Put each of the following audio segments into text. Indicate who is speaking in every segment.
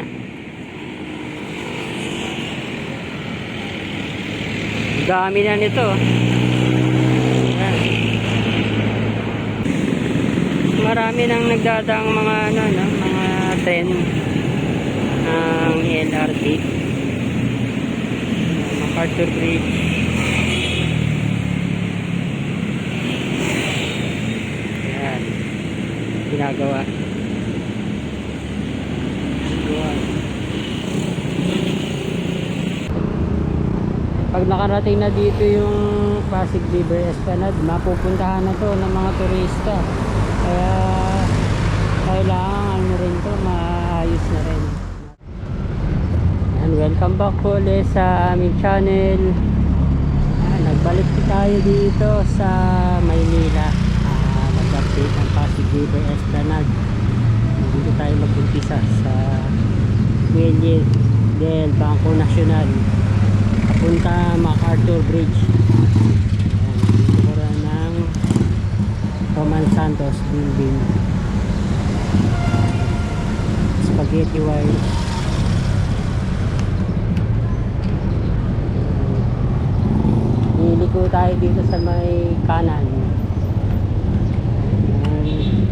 Speaker 1: na. Dami na nito. Ayan. Marami nang nagdadaang mga ano, no, mga tren ng LRT. MacArthur Bridge. Ayan. Ginagawa. Ayan. Pag nakarating na dito yung Pasig River Esplanade, mapupuntahan na to ng mga turista. Kaya kailangan ano rin to, maayos na rin. And welcome back po ulit sa aming channel. Ah, nagbalik tayo dito sa Maynila. Ah, Nag-update ng Pasig River Esplanade. Dito tayo mag-umpisa sa Muelle del Banco Nacional papunta MacArthur Bridge. Dito ko ng Roman Santos building. Spaghetti wire Liliko tayo dito sa may kanan. Ayan,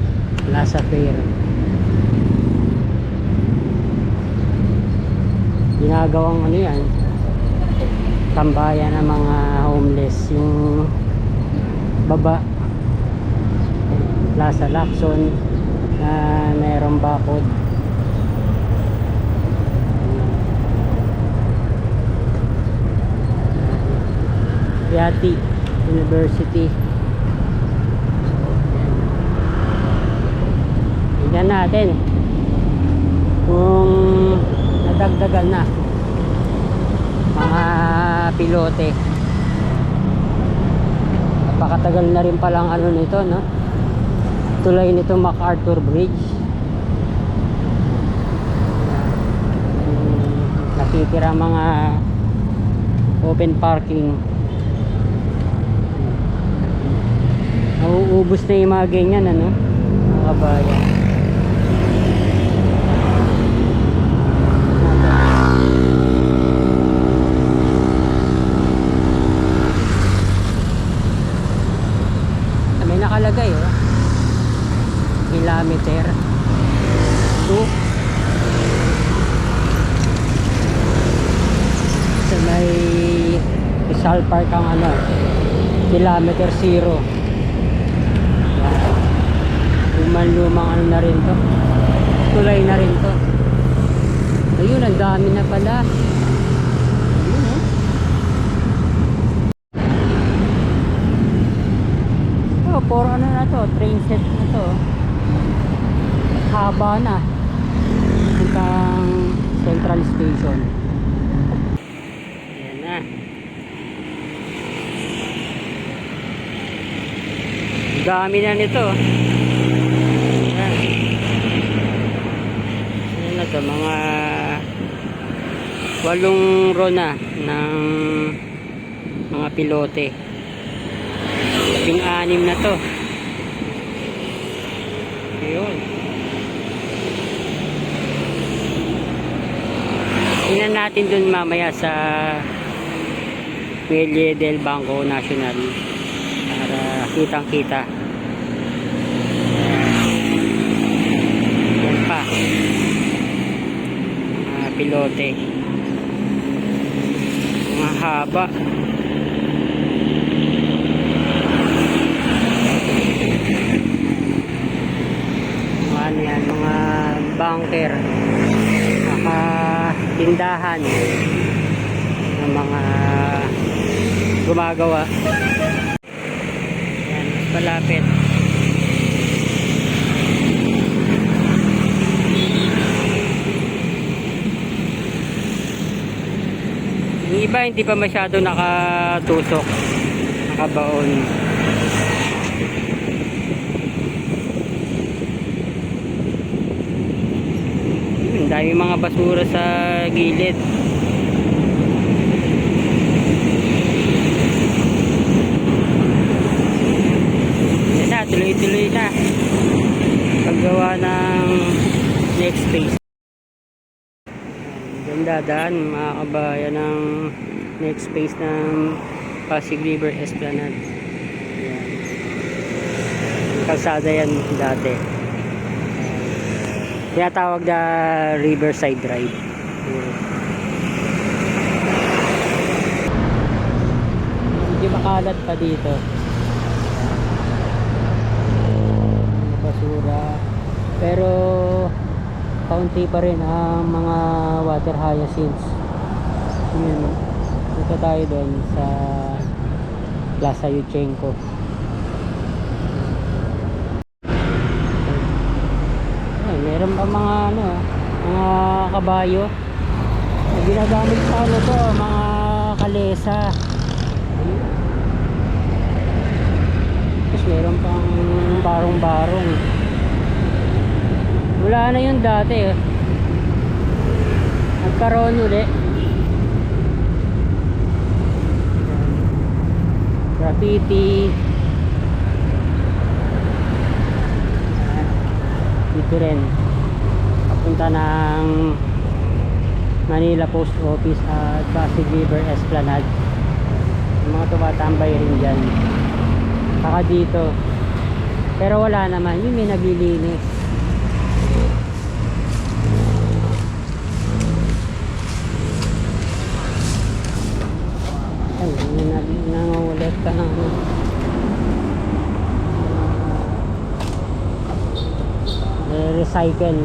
Speaker 1: Plaza Fair ginagawang ano yan tambayan ng mga homeless yung baba Plaza Lacson na mayroong bakod. Yati University. Tingnan natin kung nadagdagan na mga pilote. Napakatagal na rin palang ano nito no? Tulay nito MacArthur Bridge. Hmm, nakikira mga open parking. Nauubos na yung mga ganyan ano? Mga kabayan may nakalagay oh kilometer 2 sa may Rizal Park ang ano kilometer 0 lumang ano na rin to. Tulay na rin to. Ayun ang dami na pala. Ayun oh. Oh, for ano na to, train set na to. Haba na. Hanggang Central Station. Ayan na. Ang Dami na nito. Ayan. Ayan na to, mga walong row na ng mga pilote. Labing anim na to. Ayun. Tingnan natin dun mamaya sa Muelle del Banco Nacional para kitang kita yan pa mga pilote mga haba mga ano yan, mga bunker. Mga tindahan. Ng mga gumagawa. Yan, mas iba hindi pa masyado nakatusok nakabaon Ang dami mga basura sa gilid. Yan tuloy-tuloy na. Paggawa ng next phase. Dadaan mga ng next phase ng Pasig River Esplanade. Ayan. Kalsada yan dati. Tinatawag na Riverside Drive. Medyo makalat pa dito. Basura. Pero kaunti pa rin ang mga water hyacinths. Yun. Dito tayo doon sa Plaza Yuchenko. Ay, meron pa mga ano, mga kabayo. Na ginagamit sa ano to, mga kalesa. Tapos meron pang barong-barong. Wala na yun dati eh. Nagkaroon uli. Graffiti. Dito rin. Papunta ng Manila Post Office at Pasig River Esplanade. Yung mga tumatambay rin dyan. Saka dito. Pero wala naman. Yung may naglilinis. Ay, nang nangungulit ka ano. Ah, recycle.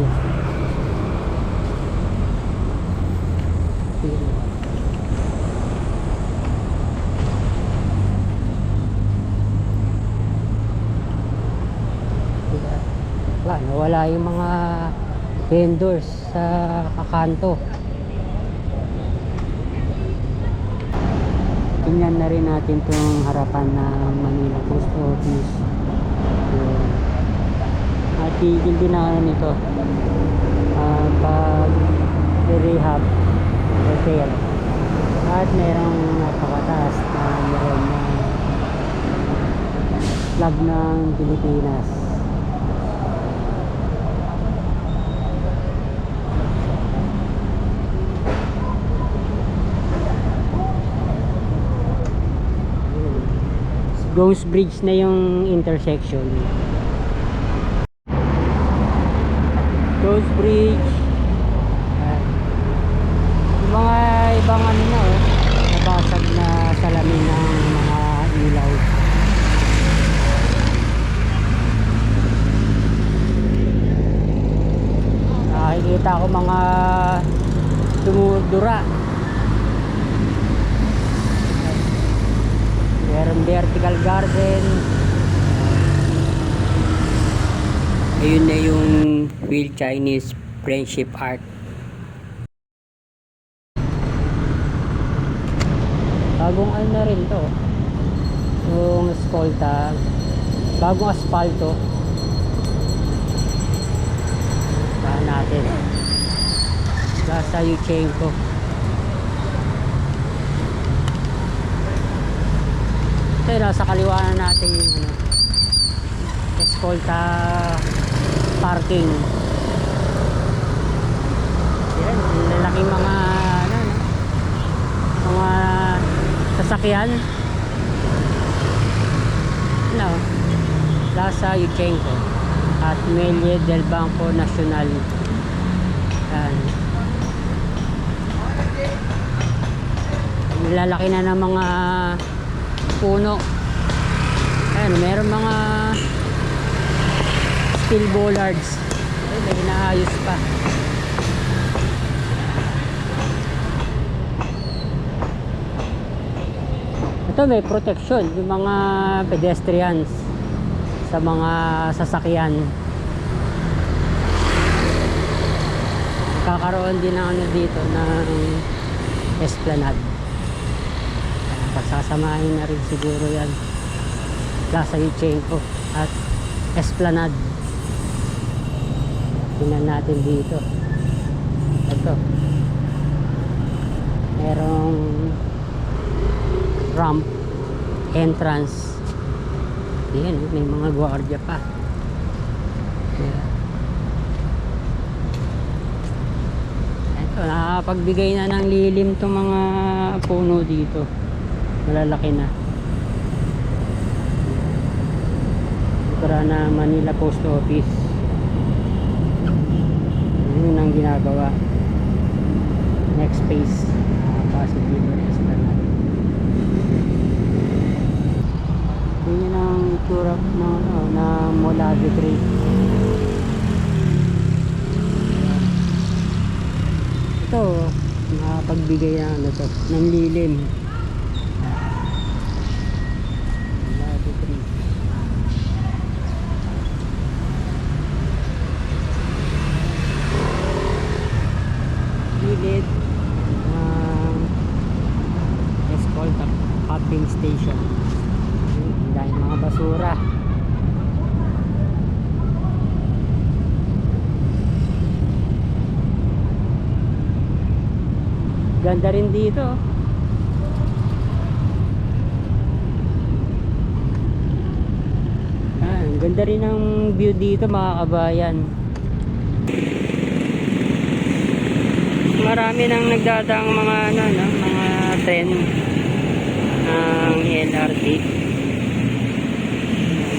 Speaker 1: Wala, nawala yung mga vendors sa kakanto. Tingnan na rin natin itong harapan ng Manila Post Office. At tigil din ano nito. ah, pag rehab repair. At merong napakataas na meron na flag ng Pilipinas. Ghost Bridge na yung intersection. Ghost Bridge. Yung mga ibang ano na oh, nabasag na salamin ng mga ilaw. Nakikita ko mga dumudura. Meron vertical garden. Ayun na yung real Chinese friendship art. Bagong ano na rin to. Yung eskolta. Bagong asfalto. Saan natin. Plaza Yuchenko. Yun, nasa kaliwa na natin yung ano, eskolta parking. Yan, lalaking mga ano, ano, mga sasakyan. Ano, Plaza Yuchenko at Melie del Banco Nacional. Yan. Nilalaki na ng mga puno. Ayan, meron mga steel bollards. Ay, may inaayos pa. Ito may protection yung mga pedestrians sa mga sasakyan. Kakaroon din ng ano dito ng esplanade. Pagsasamahin na rin siguro yan. Plaza Yuchenko at Esplanade. Tingnan natin dito. Ito. Merong ramp entrance. Yan, may mga gwardiya pa. Yeah. Ayan. So, nakakapagbigay na ng lilim tong mga puno dito. Malalaki na. Para na Manila Post Office. Yun ang ginagawa. Next phase. Uh, Pasig River Esplanade. Ganyan ang itsura ng, ano, ng Molave Tree. Ito, nakapagbigay ng ano to, ng lilim. Molave Tree. Gilid ng Escolta pumping station. Dahil mga basura. Ganda rin dito. Ah, ang ganda rin ng view dito mga kabayan. Marami nang nagdadaang mga ano, no, mga tren ng LRT.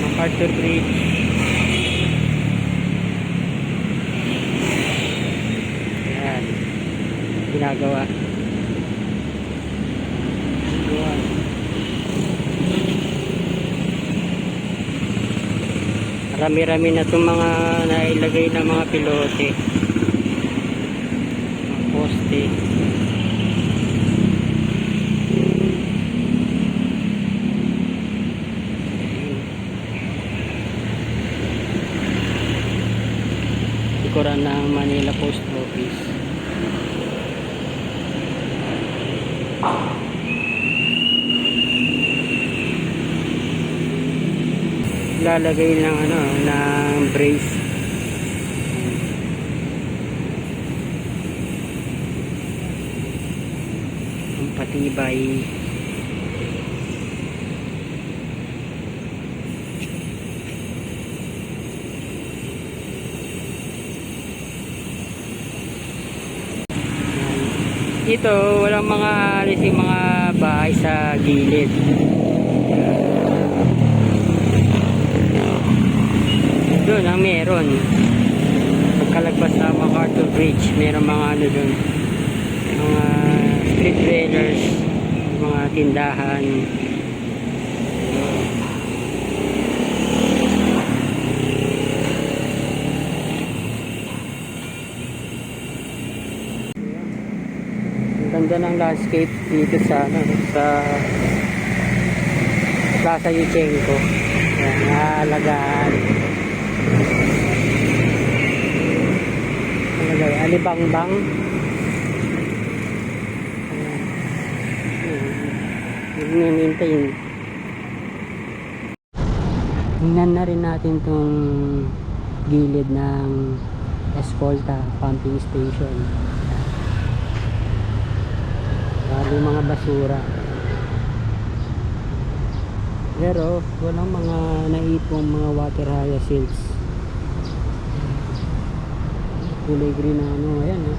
Speaker 1: MacArthur Bridge. Ginagawa. Ayan. Rami-rami na itong mga nailagay na mga pilote. Mga poste. Likuran ng Manila Post Office. lalagay ng ano brace ang patibay. Dito walang mga alis yung mga bahay sa gilid doon ang meron. Pagkalagpas sa MacArthur Bridge meron mga ano doon mga street vendors mga tindahan. Ganda ng landscape dito sa ano sa Plaza Yuchenko. Ayan, naalagaan Talaga, alibangbang. Ayan. maintain Tingnan na rin natin tong gilid ng Escolta pumping station. Bali mga basura. Pero walang mga naipong mga water hyacinths kulay green na ano ayan eh.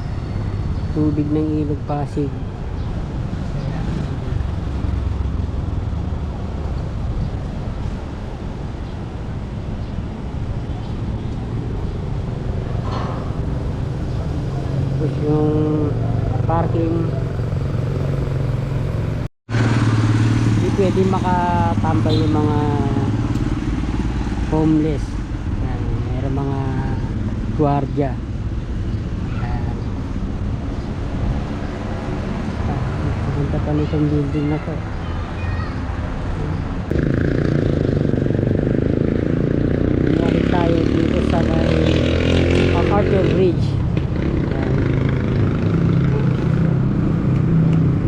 Speaker 1: tubig ng ilog Pasig. Tapos yung parking. Hindi pwede makatambay yung mga homeless. Meron mga gwardiya Ayan. Ah, Punta pa nitong building na to. Bumalik tayo dito sa may MacArthur Bridge. Ayan.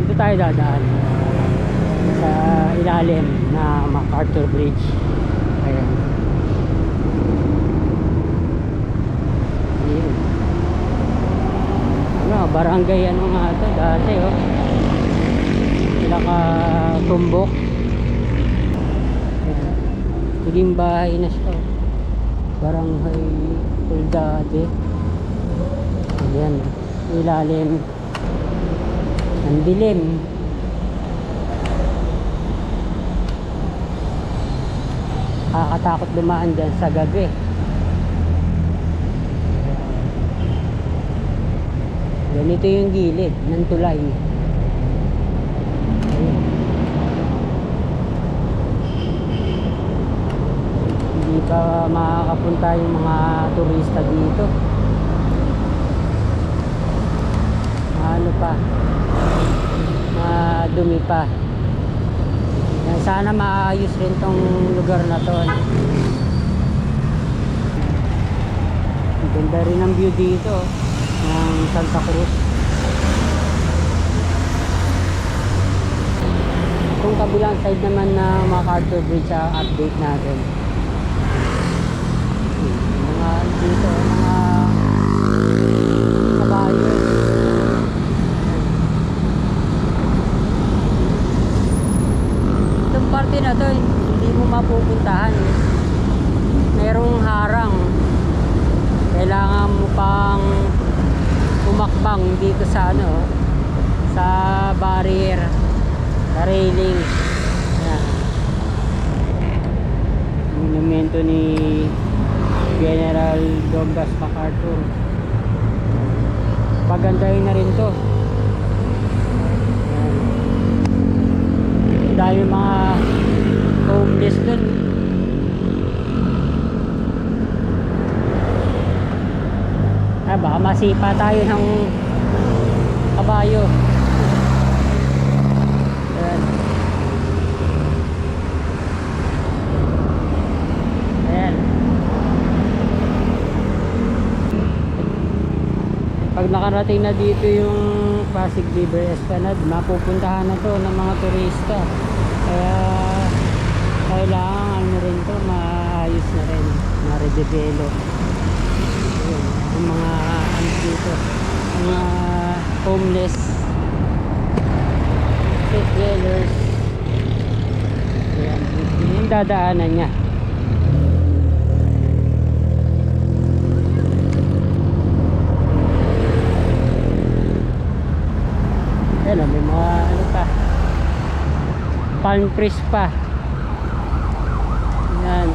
Speaker 1: Dito tayo dadaan sa ilalim na MacArthur Bridge. Ayan. Ayun. Ano, barangay ano nga ito dati oh. Pinaka tumbok. Ayan. Naging bahay na siya. Barangay Puldade. Ayan. ilalim. Ang dilim. Nakakatakot dumaan dyan sa gabi. Ganito yung gilid ng tulay. Ayun. Hindi pa makakapunta yung mga turista dito. Ano pa? Madumi pa. Sana maayos rin tong lugar na to. Ang ganda rin ang view dito ng Santa Cruz. Itong kabilang side naman na MacArthur Bridge ang update natin. Mga dito, mga kabayo. Itong parte na to, hindi mo mapupuntahan. Merong harang. Kailangan mo pang umakbang dito sa ano, sa barrier, sa railing. Yan. Monumento ni General Douglas MacArthur. Pagandahin na rin to. Yan. Ang dami mga homeless dun. Masipa tayo ng kabayo. Ayan. Ayan. Pag nakarating na dito yung Pasig River Esplanade, mapupuntahan na to ng mga turista. Kaya kailangan ano rin to, maayos na rin, ma-redevelop. Ayun, ang mga ano dito, mga homeless street dwellers. Ayan, yung dadaanan niya. Ayan, may mga ano pa. Palm trees pa. Ayan.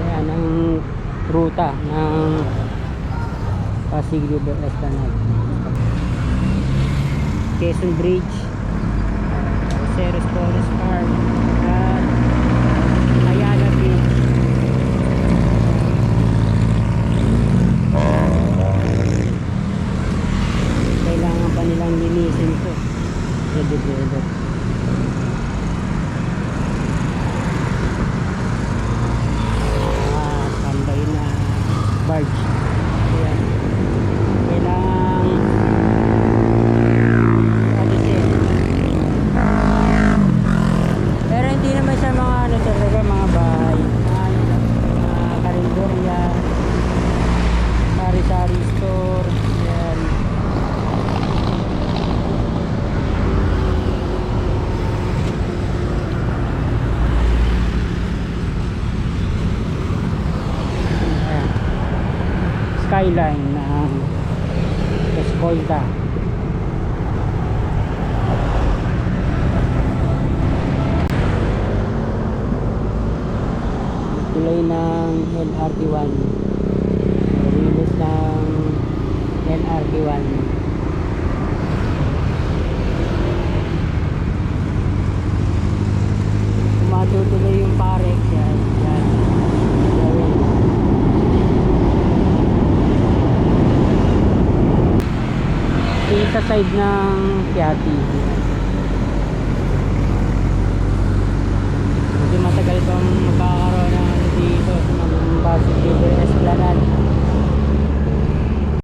Speaker 1: Ayan ang ruta ng Pasig River Esplanade. Quezon Bridge, Ceres Forest Park, at Ayala Beach. Kailangan pa nilang linisin to. I-develop. Ah, tambay na barge. Ayan. Kailangan alisin. Pero hindi naman siya mga ano talaga, mga bahay. Mga ano lang, mga karindorya, sari-sari store. Ayan. Ayan. Skyline ng Escolta. Tulay ng LRT1. Release ng LRT1. Matutuloy yung Parex yan. Yan. Sa side ng Piatti.